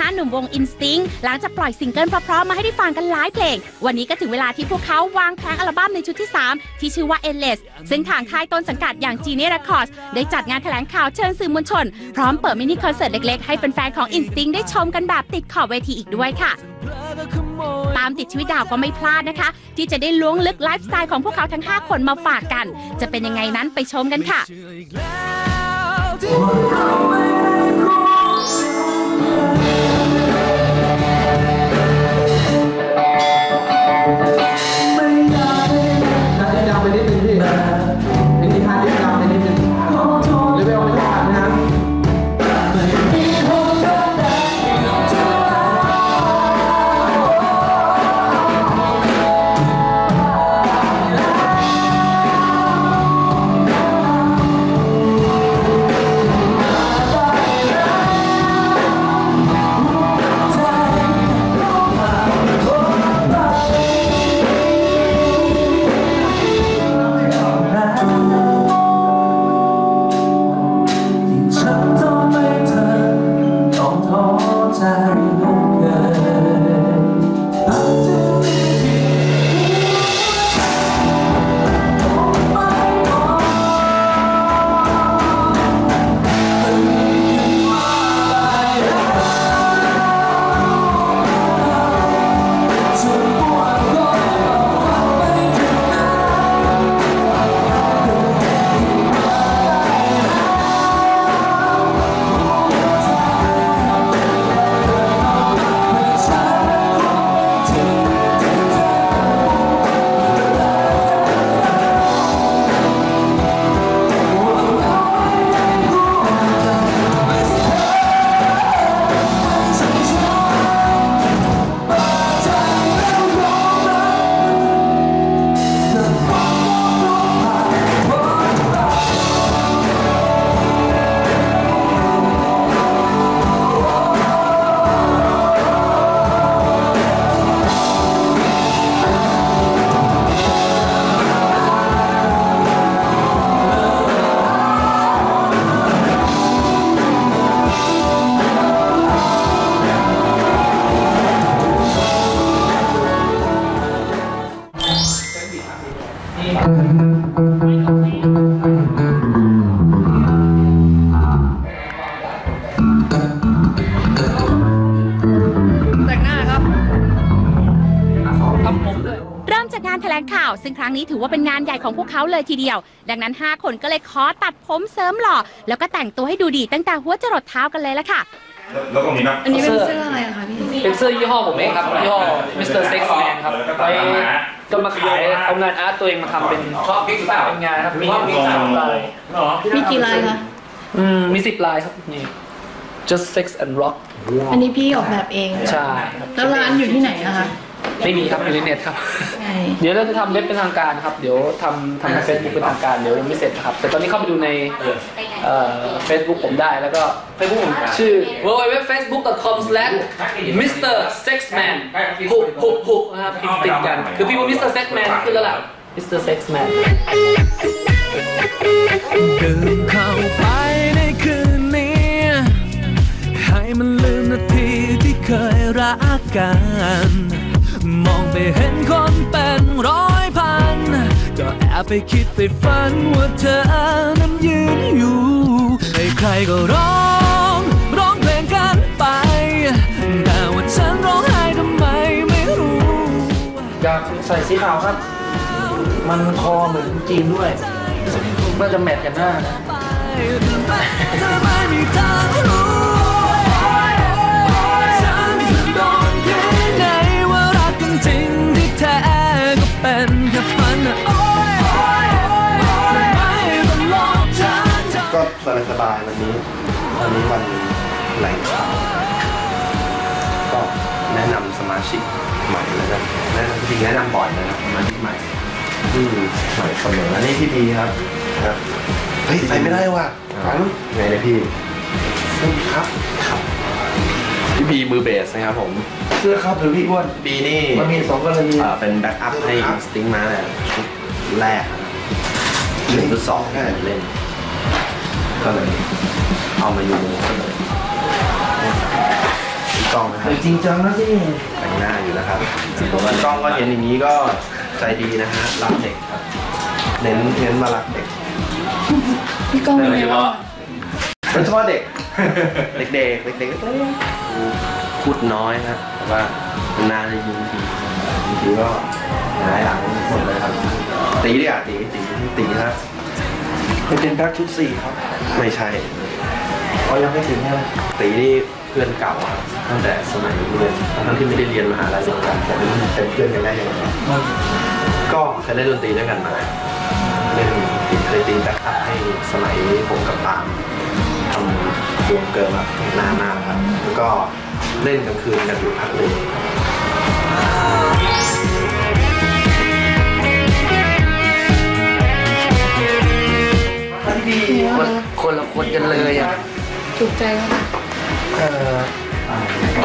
5 หนุ่มวง Instinct หลังจากปล่อยซิงเกิลเพราะๆมาให้ได้ฟังกันหลายเพลง วันนี้ก็ถึงเวลาที่พวกเขาวางแผงอัลบั้มในชุดที่ 3 ที่ชื่อว่า Endless ซึ่งทางค่ายต้นสังกัดอย่าง Genie Records ได้จัดงานแถลงข่าวเชิญสื่อมวลชน พร้อมเปิดมินิคอนเสิร์ตเล็กๆ ให้แฟนๆของ Instinct ได้ชมกันแบบติดขอบเวทีอีกด้วยค่ะตามติดชีวิตดาวก็ไม่พลาดนะคะ ที่จะได้ล้วงลึกไลฟ์สไตล์ของพวกเขาทั้ง 5 คนมาฝากกัน จะเป็นยังไงนั้นไปชมกันค่ะ นิดานแถลงข่าว ซึ่งครั้งนี้ถือว่าเป็นงานใหญ่ของพวกเขาเลยทีเดียว ดังนั้น 5 คนก็เลยขอตัดผมเสริมหล่อ แล้วก็แต่งตัวให้ดูดีตั้งแต่หัวจรดเท้ากันเลยละค่ะ แล้วก็มีนักอันนี้เป็นเสื้ออะไรอะคะพี่เป็นเสื้อยี่ห้อผมเองครับยี่ห้อ Mr. Sex Man ครับไปก็มาขายเอางานอาร์ตตัวเองมาทำเป็นชอบพิกเปล่าเป็นงานครับมีมีสามลายมีกี่ลายคะอืมมีสิบลายครับนี่ just sex and rock อันนี้พี่ออกแบบเอง ใช่ครับแล้วร้านอยู่ที่ไหนอะคะ ไม่มีครับอยู่ในเน็ตครับ ใช่เดี๋ยวเราจะทำเว็บเป็นทางการครับ เดี๋ยวทำทำเฟซบุ๊กเป็นทางการเดี๋ยวยังไม่เสร็จนะครับ แต่ตอนนี้เข้าไปดูในเฟซบุ๊กผมได้แล้วก็เฟซบุ๊กผมชื่อ www.facebook.com/mrsexman หุบหุบหุบนะครับพิมพ์ติดกัน คือพี่ว่า Mr. Sexman ขึ้นแล้วล่ะ Mr. Sexman เดินเข้าไปในคืนนี้ ให้มันลืมนาทีที่เคยรักกันมอง ไปเห็นคนเป็นร้อยพัน ก็แอบไปคิดไปฝันว่าเธอนั้นยืนอยู่ใครๆก็ร้องร้องเพลงกันไป แต่ว่าฉันร้องไห้ทำไมไม่รู้อยากใส่สีขาวครับ มันคอเหมือนจีนด้วยน่าจะแมทกันหน้านะ ก็สบายสบายๆวันนี้วันนี้วันแหล่งข่าวก็แนะนำสมาชิกใหม่แล้วนะแนะนำจริงๆแนะนำบ่อยเลยนะสมาชิกใหม่ที่ใหม่เสมออันนี้พี่บีครับครับเฮ้ยใส่ไม่ได้ว่ะฟังไงเนี่ยพี่สวัสดีครับครับพี่บีมือเบสนะครับผมเสื้อครับหรือพี่อ้วนบีนี่มันมีสองกรณีเอ่อเป็นแบ็กอัพให้อินสติ้งมาแต่ชุดแรกอะนะหนึ่งชุดสองให้ผมเล่น ก็เลยเอามาอยู่วงก็เลยกล้องนะครับจริงจังนะพี่แต่งหน้าอยู่นะครับกล้องก็เห็นอย่างนี้ก็ใจดีนะฮะรักเด็กครับ เน้นเน้นมารักเด็กพี่ก้องเป็นไงบ้างโดยเฉพาะเด็ก เด็กๆเด็กๆพูดน้อยฮะแต่ว่านานจะยิงทีบางทีก็หงายหลังหมดเลยครับตีดิอะตีตีตีครับ ไปเป็นแบ็คชุดสี่ครับไม่ใช่เขายังไม่ถึงใช่ไหมตีนี่เพื่อนเก่าครับตั้งแต่สมัยเรียนทั้งที่ไม่ได้เรียนมหาลัยเดียวกันแต่เป็นเพื่อนกันได้ยังไงก็เคยเล่นดนตรีด้วยกันมาเล่นเคยตีแบ็คอัพให้สมัยผมกับปาล์มทำวงเกิร์ลแบบนานมากครับแล้วก็เล่นกลางคืนกันอยู่พักหนึ่ง คนคนละคนกันเลยอะถูกใจไหมคะเอ่อ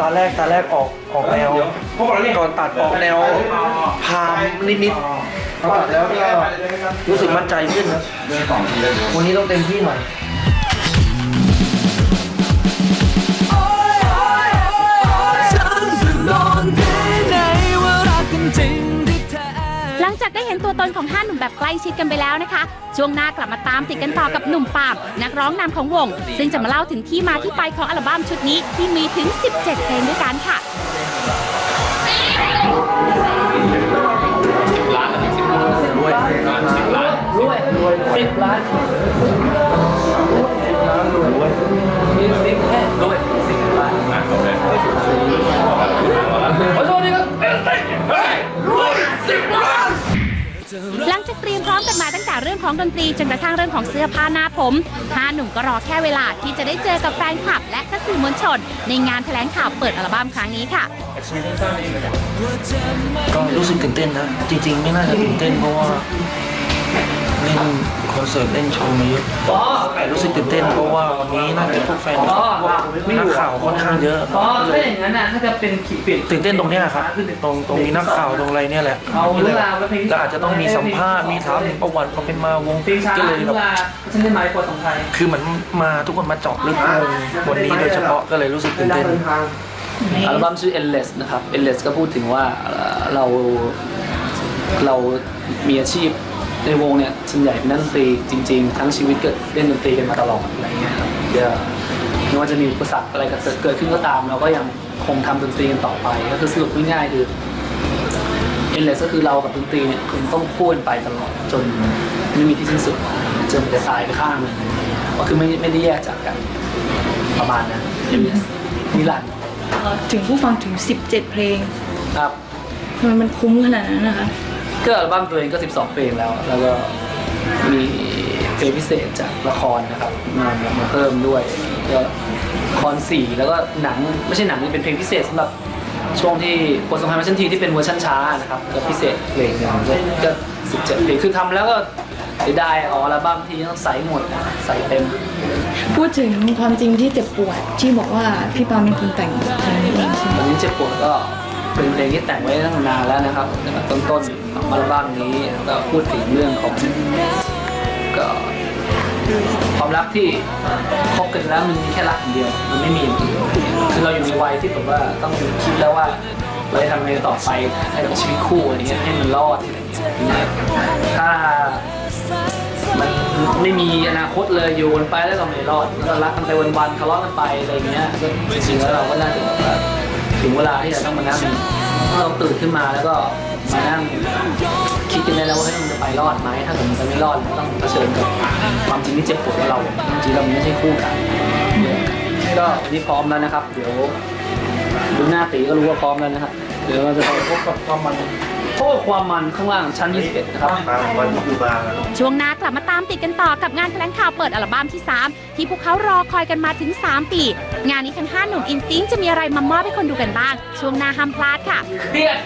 ตอนแรกตอนแรกออกออกแนวก่อนตัดออกแนวพามนิดๆแล้วก็รู้สึกมั่นใจขึ้นวันนี้ต้องเต็มที่หน่อย ตัวตนของห้าหนุ่มแบบใกล้ชิดกันไปแล้วนะคะ ช่วงหน้ากลับมาตามติดกันต่อกับหนุ่มปามนักร้องนำของวง ซึ่งจะมาเล่าถึงที่มาที่ไปของอัลบั้มชุดนี้ที่มีถึง 17 เพลงด้วยกันค่ะรวยรวยสิบล้านมีสิบแค่รวยสิบล้านขอ เตรียมพร้อมกันมาตั้งแต่เรื่องของดนตรีจนกระทั่งเรื่องของเสื้อผ้าหน้าผมห้าหนุ่มก็รอแค่เวลาที่จะได้เจอกับแฟนคลับ และก็สื่อมวลชน ในงานแถลงข่าวเปิดอัลบั้มครั้งนี้ค่ะ ก็รู้สึกตื่นเต้นนะ จริง ๆ ไม่น่าจะตื่นเต้นเพราะว่า เล่นคอนเสิร์ตเล่นโชว์มาเยอะอ๋อแต่รู้สึกตื่นเต้นเพราะว่าวันนี้น่าจะพวกแฟนคลับพวกนักข่าวค่อนข้างเยอะอ๋อถ้าอย่างนั้นน่ะถ้าจะเป็นขีดเปลี่ยนตื่นเต้นตรงเนี้ยครับตรงตรงนี้นักข่าวตรงอะไรเนี่ยแหละเอาเรื่องราวและเพลงก็อาจจะต้องมีสัมภาษณ์มีถามถึงประวัติความเป็นมาวงเพลงช้าก็เลยเรื่แบองบราวฉันได้หมายปวดของไทยคือเหมือนมาทุกคนมาเจาะลึกวงวันนี้โดยเฉพาะก็เลยรู้สึกตื่นเต้นอัลบั้มชื่อ Endless นะครับ Endless ก็พูดถึงว่าเอ่อเราเรามีอาชีพ ในวงเนี่ยส่วนใหญ่เป็นนักดนตรีจริง ๆ ทั้งชีวิตเกิดเล่นดนตรีกันมาตลอดอะไรเงี้ยครับเดี๋ยวไม่ว่าจะมีอุปสรรคอะไรเกิดเกิดขึ้นก็ตาม เราก็ยังคงทำดนตรีกันต่อไป ก็คือสรุปง่ายๆคือ Endless ก็คือเรากับดนตรีเนี่ยคงต้องคู่กันไปตลอดจนไม่มีที่สิ้นสุดจนจะตายไปข้างหนึ่งก็คือไม่ไม่ได้แยกจากกันประมาณนั้น Endless นิรันดร์ถึงผู้ฟังถึง 17 เพลงครับทำไมมันคุ้มขนาดนั้นนะคะ ก็อัลบั้มตัวเองก็ 12 เพลงแล้ว แล้วก็มีเพลงพิเศษจากละครนะครับมามาเพิ่มด้วยก็ละครสี่แล้วก็หนังไม่ใช่หนังนี่เป็นเพลงพิเศษสำหรับช่วงที่บทสงครามแฟชั่นทีที่เป็นเวอร์ชันช้านะครับก็พิเศษเพลงหนึงก็ก็17เพลงคือทำแล้วก็เสียดายออกอัลบั้มทีต้องใส่หมดใส่เต็ม พูดถึงความจริงที่เจ็บปวดที่บอกว่าพี่ปาเป็นคนแต่งเพลงนี้เองใช่ไหมตอนนี้เจ็บปวดก็ เป็นเพลงที่แต่งไว้ตั้งนานแล้วนะครับตั้งแต่ต้นๆของอัลบั้มนี้ก็พูดถึงเรื่องของก็ความรักที่คบกันแล้วมันมีแค่รักอย่างเดียว มันไม่มีอย่างอื่นคือเราอยู่ในวัยที่แบบว่าต้องคิดแล้วว่าเราจะทำยังไงต่อไปให้กับชีวิตคู่อะไรเงี้ยให้มันรอดอะไรเงี้ยถ้ามันไม่มีอนาคตเลยอยู่กันไปแล้วก็ไม่รอดแล้วก็รักกันไปวันๆทะเลาะกันไปอะไรเงี้ยจริงๆแล้วเราก็น่าจะแบบว่า ถึงเวลาที่เราต้องมานั่งเราตื่นขึ้นมาแล้วก็มานั่งคิดกันได้แล้วว่าเฮ้ยมันจะไปรอดไหมถ้าเกิมันจะไม่รอดมันต้องเผชิญกับความจริงที่เจ็บปวดของเราจริงๆเราไม่ใช่คู่กันก็วันนี้พร้อมแล้วนะครับ เดี๋ยวดูหน้าตีก็รู้ว่าพร้อมแล้วนะครับเดี๋ยวเราจะไปพบกับความมัน พบกับความมันข้างล่างชั้น 21 นะครับมาวันคูบาครับช่วงหน้ากลับมาตามติดกันต่อกับงานแถลงข่าวเปิดอัลบั้มที่ 3 ที่พวกเขารอคอยกันมาถึง 3 ปี งานนี้ทั้ง 5 หนุ่มอินสติ้งจะมีอะไรมามอบให้คนดูกันบ้าง ช่วงหน้าห้ามพลาดค่ะเดียด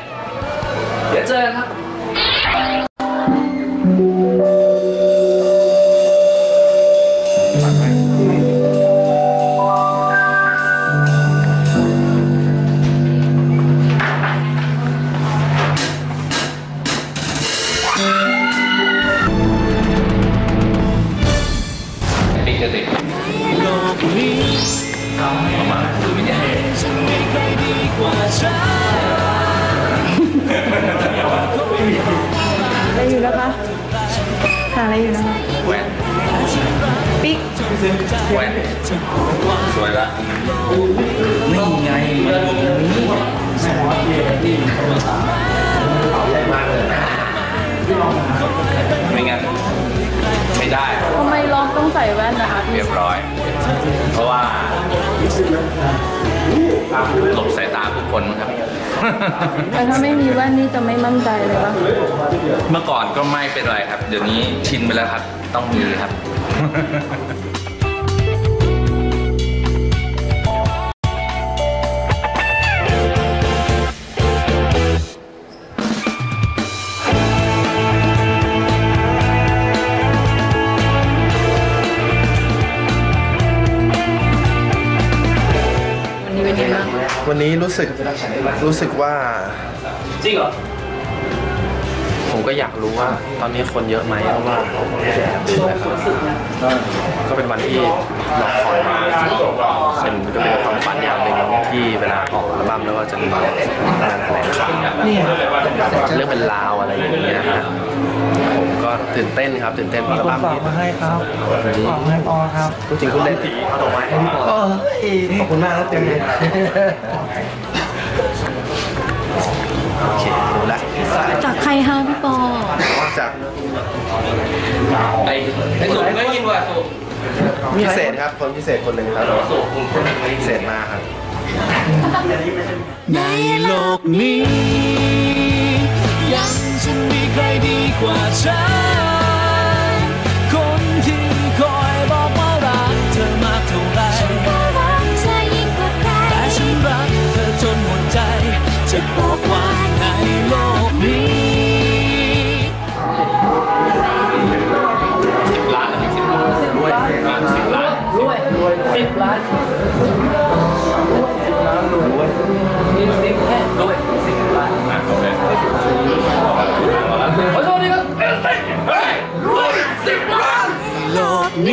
เดี๋ยวเจอกันครับ เด็กอะไรอยู่นะคะหาอะไรอยู่นะคะแหวนปิ๊กแหวนสวยละนี่ไงนี่สวัสดีที่เขามาตามเขาใหญ่มากเลยไม่งั้น ไม่ได้ ทำไมลองต้องใส่แว่นนะคะเรียบร้อย เพราะว่าหลบสายตาผู้คนมั้งครับ แต่ถ้าไม่มีแว่นนี่จะไม่มั่นใจเลยปะเมื่อก่อนก็ไม่เป็นไรครับ เดี๋ยวนี้ชินไปแล้วครับ ต้องมีครับ นนี้รู้สึกรู้สึกว่า จริงเหรอ ผมก็อยากรู้ว่า ตอนนี้คนเยอะไหมเพราะว่าไม่ได้แอบดูเลยครับก็เป็นวันที่รอคอยมาเป็นก็เป็นความฝันอย่างหนึ่งที่เวลาออกอัลบั้มแล้วก็จะมีงานแถลงข่าวเรื่องเป็นราวอะไรอย่างเงี้ยฮะผม ก็ตื่นเต้นครับ ตื่นเต้นเพราะอัลบั้มฝากนี้มาให้ครับฝากมาให้ปอครับพูดจริงพูดเล่นเอาดอกไม้ให้พี่ปอเออขอบคุณมากครับเต็มเลยโอเครู้แล้วจากใครคะพี่ปอจากไอ้ไอ้สุไม่ยินว่ะสุพิเศษครับ คนพิเศษคนหนึ่งครับพิเศษมากครับในโลกนี้ ยังจะมีใ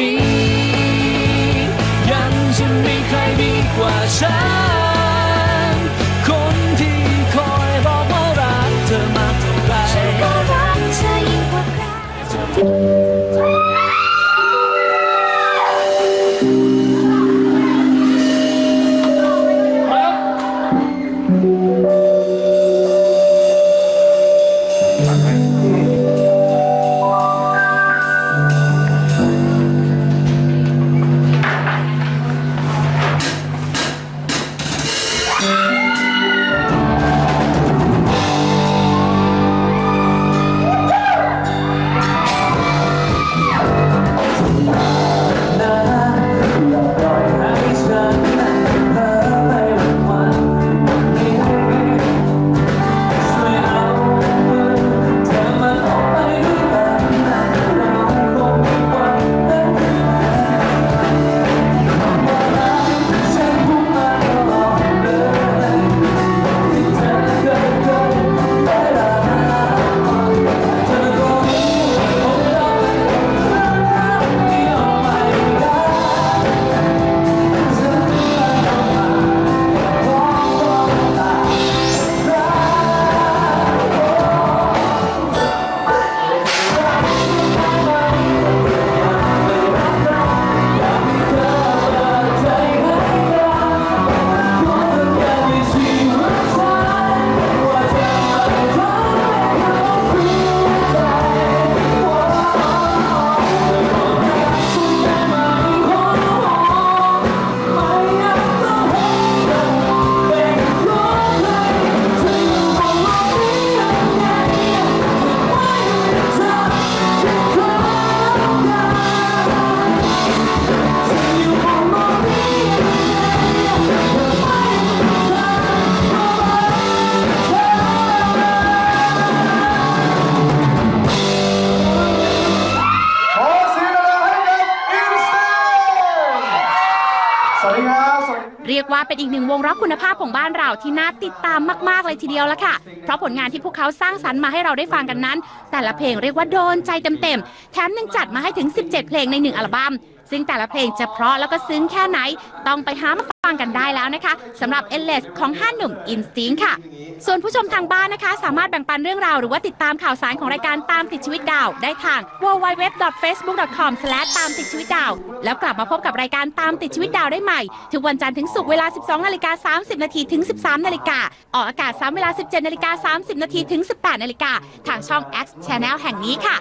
นี้ ยังจะมีใครดีกว่าฉัน เป็นอีกหนึ่งวงร็อกคุณภาพของบ้านเราที่น่าติดตามมาก ๆ เลยทีเดียวละค่ะ เพราะผลงานที่พวกเขาสร้างสรรค์มาให้เราได้ฟังกันนั้น แต่ละเพลงเรียกว่าโดนใจเต็มๆ แถมยังจัดมาให้ถึง 17 เพลงในหนึ่งอัลบั้ม ซึ่งแต่ละเพลงจะเพราะแล้วก็ซึ้งแค่ไหน ต้องไปหามาฟังกันได้แล้วนะคะสำหรับ Endless ของห้าหนุ่ม Instinct ค่ะ ส่วนผู้ชมทางบ้านนะคะ สามารถแบ่งปันเรื่องราวหรือว่าติดตามข่าวสารของรายการตามติดชีวิตดาว ได้ทาง www.facebook.com ตามติดชีวิตดาว แล้วกลับมาพบกับรายการตามติดชีวิตดาวได้ใหม่ ทุกวันจันทร์ถึงศุกร์เวลา 12นาฬิกา30นาทีถึง 13นาฬิกาออกอากาศซ้ำเวลา 17นาฬิกา30นาทีถึง 18นาฬิกาทางช่อง X Channel แห่งนี้ค่ะ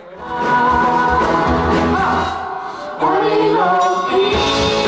I love peace.